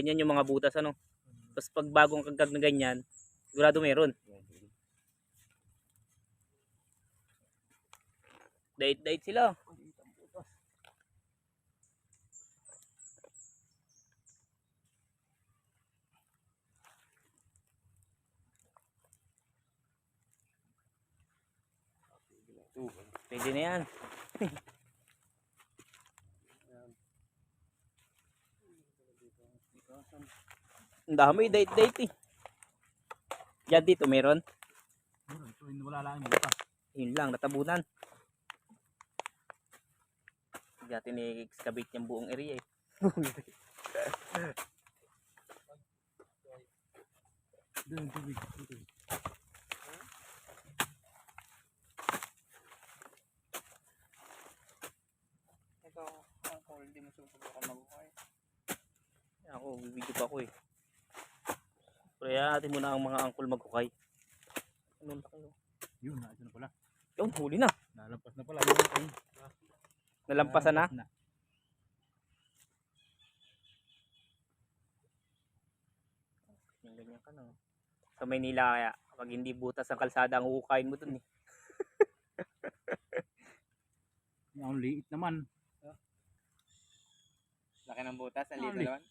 Ganyan yung mga butas ano. Tapos pag bagong kagkag na ganyan, sigurado meron. Dait-dait sila. Pwede na yan. Ang dami, date-date eh. Yan dito meron. Wala lang yung butas. Yun lang, natabunan. Hindi natin i-excavate yung buong area eh. Doon, tubig. Ito, ang call, hindi mo susubukan mabuhay. Ako, bibidyo pa ako eh. Kaya natin muna ang mga angkol maghukay. Ano na kayo? Yun, natin na pala. Yun, huli na. Nalampas na pala. Yun, ay. Nalampasan na. na. Yung ganyan ka na. oh. Sa Maynila kaya, pag hindi butas ang kalsada ang hukayin mo dun eh. Ang liit naman. Laki ng butas, ang liit naman.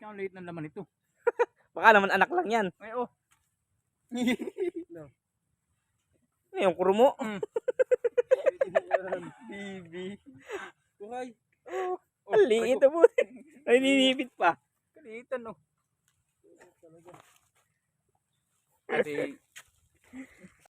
Kaya ang liit ng laman ito. Baka naman anak lang yan. Ay, oh. no. Ay, yung krumo. Mm. Bibi. Buhay. Oh, oh, ang liit ito po. Naninipit pa. Kaliitan, no. Talaga. Kasi